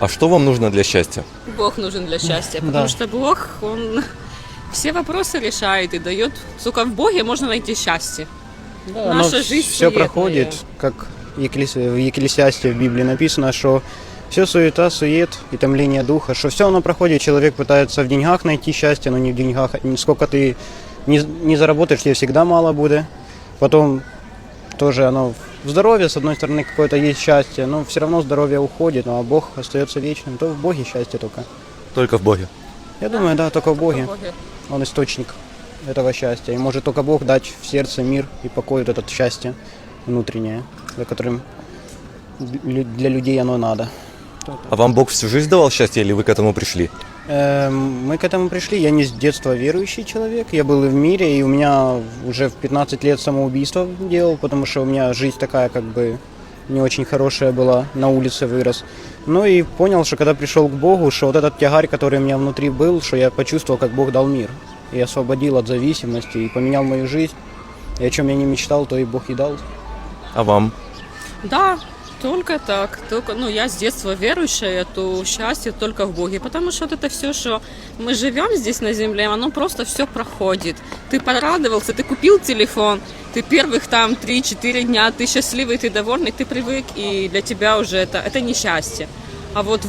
А что вам нужно для счастья? Бог нужен для счастья, потому Да. что Бог, Он все вопросы решает и дает. Только в Боге можно найти счастье. Да, Наша жизнь все суетная. проходит, как в Екклесиасте в Библии написано, что все суета, сует и томление духа, что все оно проходит, человек пытается в деньгах найти счастье, но не в деньгах, сколько ты не, не заработаешь, тебе всегда мало будет. Потом тоже оно в здоровье, с одной стороны, какое-то есть счастье, но все равно здоровье уходит, ну а Бог остается вечным, то в Боге счастье только. Только в Боге. Я думаю, да, только в Боге. В Боге. Он источник этого счастья. И может только Бог дать в сердце мир и покой вот это счастье внутреннее, за которым для людей оно надо. А вам Бог всю жизнь давал счастье или вы к этому пришли? Эм, Мы к этому пришли. Я не с детства верующий человек. Я был и в мире, и у меня уже в 15 лет самоубийство делал, потому что у меня жизнь такая как бы не очень хорошая была, на улице вырос. Ну и понял, что когда пришел к Богу, что вот этот тягарь, который у меня внутри был, что я почувствовал, как Бог дал мир. И освободил от зависимости, и поменял мою жизнь. И о чем я не мечтал, то и Бог и дал. А вам? Да, только так. Только, ну, я с детства верующая, то счастье только в Боге. Потому что вот это все, что мы живем здесь на земле, оно просто все проходит. Ты порадовался, ты купил телефон, ты первых там 3-4 дня, ты счастливый, ты довольный, ты привык, и для тебя уже это, это не счастье. А вот